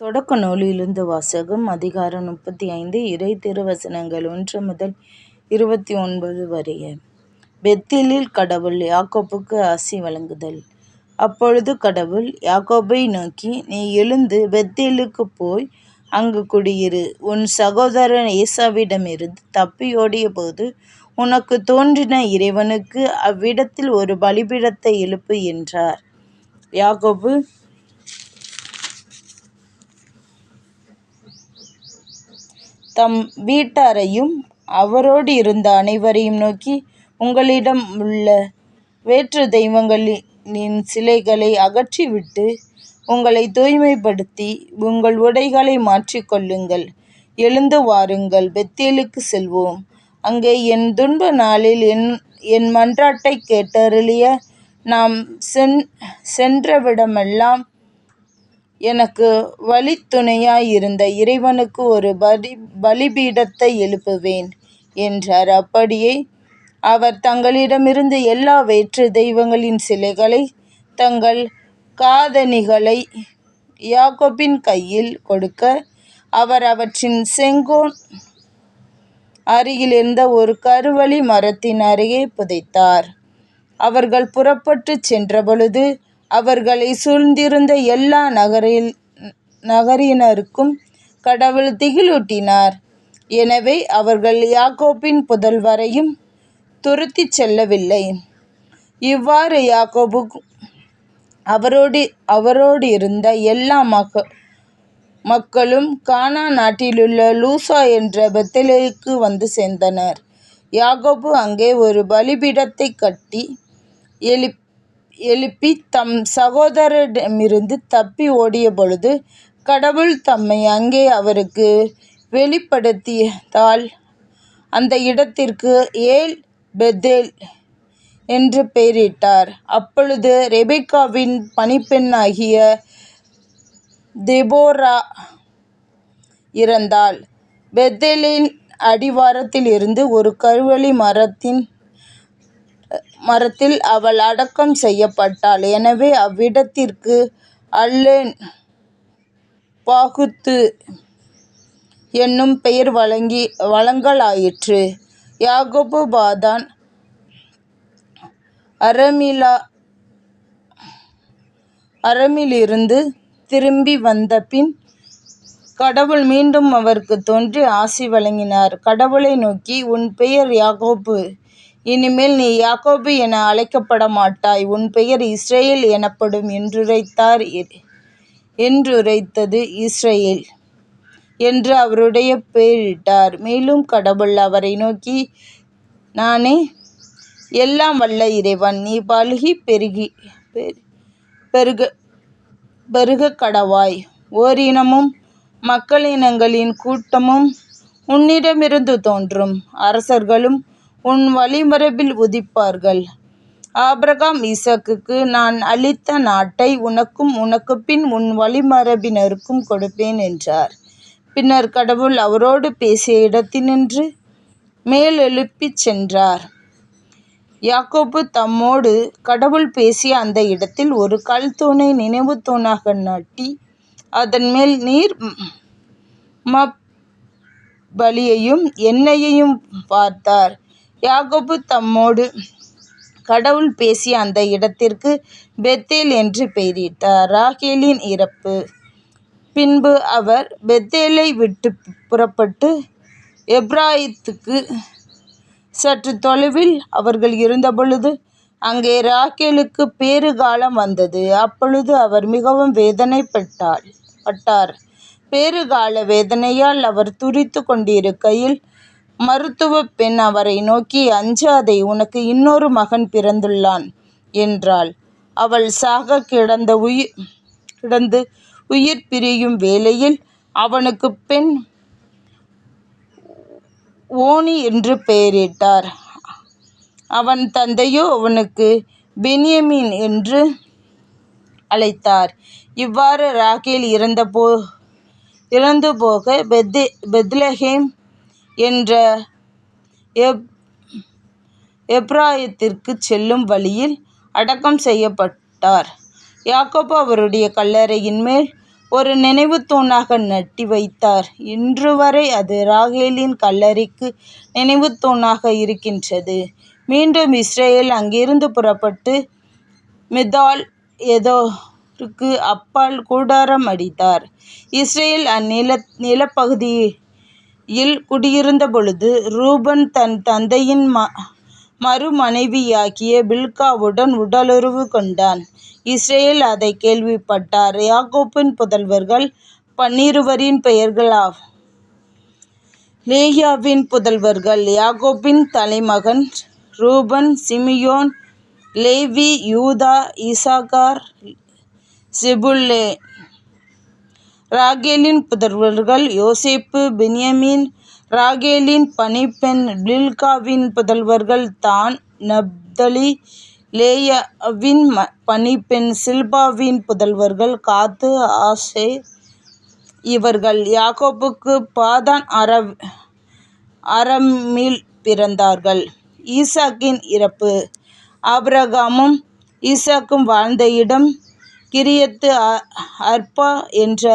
தொடக்க நூலிலிருந்து வாசகம் அதிகாரம் முப்பத்தி ஐந்து இறை திருவசனங்கள் ஒன்று முதல் இருபத்தி ஒன்பது வரைய. பெத்திலில் கடவுள் யாக்கோப்புக்கு ஆசி வழங்குதல். அப்பொழுது கடவுள் யாக்கோபை நோக்கி நீ எழுந்து பெத்தேலுக்குப் போய் அங்கு குடியிரு. உன் சகோதரன் ஏசாவிடமிருந்து தப்பி ஓடியபோது உனக்கு தோன்றின இறைவனுக்கு அவ்விடத்தில் ஒரு பலிபீடத்தை எழுப்பு என்றார். யாக்கோபு தம் வீட்டாரையும் அவரோடு இருந்த அனைவரையும் நோக்கி உங்களிடம் உள்ள வேற்று தெய்வங்களின் சிலைகளை அகற்றிவிட்டு உங்களை தூய்மைப்படுத்தி உங்கள் உடைகளை மாற்றிக்கொள்ளுங்கள் எழுந்து வாருங்கள் பெத்தேலுக்கு செல்வோம். அங்கே என் துன்ப நாளில் என் என் மன்றாட்டைக் கேட்டருளிய நாம் சென் சென்றவிடமெல்லாம் எனக்கு வழித்துணையாயிருந்த இறைவனுக்கு ஒரு பலி பலிபீடத்தை எழுப்புவேன் என்றார். அப்படியே அவர் தங்களிடமிருந்து எல்லா வேற்று தெய்வங்களின் சிலைகளை தங்கள் காதணிகளை யாக்கோபின் கையில் கொடுக்க அவர் அவற்றின் செங்கோன் அருகில் இருந்த ஒரு கருவழி மரத்தின் அருகே புதைத்தார். அவர்கள் புறப்பட்டுச் சென்றபொழுது அவர்களை சூழ்ந்திருந்த எல்லா நகரில் நகரினருக்கும் கடவுள் திகிலூட்டினார். எனவே அவர்கள் யாக்கோப்பின் புதல்வரையும் துருத்திச் செல்லவில்லை. இவ்வாறு யாக்கோபு அவரோடு அவரோடு இருந்த எல்லா மக மக்களும் கானா நாட்டிலுள்ள லூசா என்ற பெத்தலேக்கு வந்து சேர்ந்தனர். யாகோபு அங்கே ஒரு பலிபீடத்தை கட்டி எழுப் எழுப்பி தம் சகோதரரிடமிருந்து தப்பி ஓடிய பொழுது கடவுள் தம்மை அங்கே அவருக்கு வெளிப்படுத்தியதால் அந்த இடத்திற்கு ஏல் பெத்தேல் என்று பெயரிட்டார். அப்பொழுது ரெபிகாவின் பணிப்பெண்ணாகிய தெபோரா இறந்தாள். பெத்தேலின் அடிவாரத்தில் இருந்து ஒரு கருவழி மரத்தின் மரத்தில் அவள் அடக்கம் செய்யப்பட்டாள். எனவே அவ்விடத்திற்கு அல்லேன் பாகுத்து என்னும் பெயர் வழங்கி வழங்கலாயிற்று. யாகோபு பாதான் அரமிலா அரமிலிருந்து திரும்பி வந்த பின் கடவுள் மீண்டும் அவருக்கு தோன்றி ஆசி வழங்கினார். கடவுளை நோக்கி உன் பெயர் யாகோபு இனிமேல் நீ யாக்கோபு என அழைக்கப்பட மாட்டாய் உன் பெயர் இஸ்ரேல் எனப்படும் என்றுரைத்தார் என்றுரைத்தது இஸ்ரேல் என்று அவருடைய பெயரிட்டார். மேலும் கடவுள் அவரை நோக்கி நானே எல்லாம் வல்ல இறைவன். நீ பழுகி பெருகி பெருக பெருக கடவாய். ஓரினமும் மக்களினங்களின் கூட்டமும் உன்னிடமிருந்து தோன்றும். அரசர்களும் உன் வழிமரபில் உதிப்பார்கள். ஆபிரகாம் ஈசாக்குக்கு நான் அளித்த நாட்டை உனக்கும் உனக்கு பின் உன் வழிமரபினருக்கும் கொடுப்பேன் என்றார். பின்னர் கடவுள் அவரோடு பேசிய இடத்தினின்று மேலெழுப்பிச் சென்றார். யாக்கோபு தம்மோடு கடவுள் பேசிய அந்த இடத்தில் ஒரு கல் தூணை நினைவு தூணாக நாட்டி அதன் மேல் நீர் மப் பலியையும் எண்ணெயையும் பார்த்தார். யாக்கோபு தம்மோடு கடவுள் பேசிய அந்த இடத்திற்கு பெத்தேல் என்று பெயரிட்டார். ராகேலின் இறப்பு. பின்பு அவர் பெத்தேலை விட்டு புறப்பட்டு எப்ராயித்துக்கு சற்று தொலைவில் அவர்கள் இருந்தபொழுது அங்கே ராகேலுக்கு பேறுகாலம் வந்தது. அப்பொழுது அவர் மிகவும் வேதனைப்பட்டாள் பட்டார். பேறுகால வேதனையால் அவர் துரித்து கொண்டிருக்கையில் மருத்துவ பெண் அவரை நோக்கி அஞ்சாதே உனக்கு இன்னொரு மகன் பிறந்துள்ளான் என்றாள். அவள் சாக கிடந்த உயிர் கிடந்து உயிர் பிரியும் வேளையில் அவனுக்கு பெண் ஓனி என்று பெயரிட்டார். அவன் தந்தையோ அவனுக்கு பென்யமீன் என்று அழைத்தார். இவ்வாறு ராகேல் இறந்தபோ இறந்து போக பெத்தே பெத்லஹேம் என்ற எப் எப்ராயத்திற்குச் செல்லும் வழியில் அடக்கம் செய்யப்பட்டார் யாக்கோபு அவருடைய கல்லறையின் மேல் ஒரு நினைவுத் தூணாக நட்டி வைத்தார். இன்று வரை அது ராகேலின் கல்லறைக்கு நினைவுத் தூணாக இருக்கின்றது. மீண்டும் இஸ்ரயேல் அங்கிருந்து புறப்பட்டு மிக்தால் ஏதோருக்கு அப்பால் கூடாரம் அடித்தார். இஸ்ரயேல் யில் குடியிருந்த பொழுது ரூபன் தன் தந்தையின் ம மறுமனைவியாகிய பில்காவுடன் உடலுறவு கொண்டான். இஸ்ரயேல் அதைக் கேள்விப்பட்டார். யாக்கோபின் புதல்வர்கள் பன்னிருவரின் பெயர்களாவன. லேயாவின் புதல்வர்கள் யாக்கோபின் தலைமகன் ரூபன் சிமியோன் லேவி யூதா இசக்கார் செபுலோன். ராகேலின் புதல்வர்கள் யோசேப்பு பென்யமீன். ராகேலின் பணிப்பெண் பில்காவின் புதல்வர்கள் தான் நப்தலி. லேயாவின் பணிப்பெண் சில்பாவின் புதல்வர்கள் காத்து ஆசேர். இவர்கள் யாகோபுக்கு பாதான் ஆராமில் பிறந்தார்கள். ஈசாக்கின் இறப்பு ஆபிரகாமும் ஈசாக்கும் வாழ்ந்த இடம் கிரியத்து அர்பா என்ற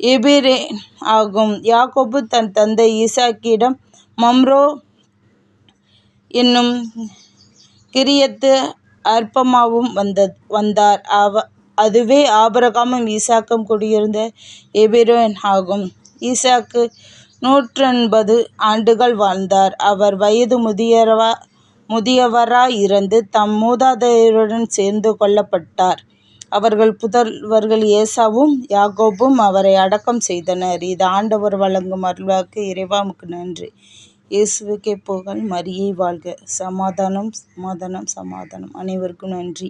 எபிரேன் ஆகும். யாக்கோபு தன் தந்தை ஈசாக்கிடம் மம்ரோ என்னும் கிரியத்து அர்பாவுக்கு வந்தார். அவ அதுவே ஆபரகாமும் ஈசாக்கும் குடியிருந்த எபிரோன் ஆகும். ஈசாக்கு நூற்றொன்பது ஆண்டுகள் வாழ்ந்தார். அவர் வயது முதியவா முதியவராய் இருந்து தம் மூதாதையருடன் சேர்ந்து கொள்ளப்பட்டார். அவர்கள் புதல்வர்கள் ஏசாவும் யாக்கோபும் அவரை அடக்கம் செய்தனர். இது ஆண்டவர் வழங்கும் அருள்வாக்கு இறைவாமுக்கு நன்றி. இயேசுவுக்கே புகழ் மரியை வாழ்க. சமாதானம் சமாதானம் சமாதானம். அனைவருக்கும் நன்றி.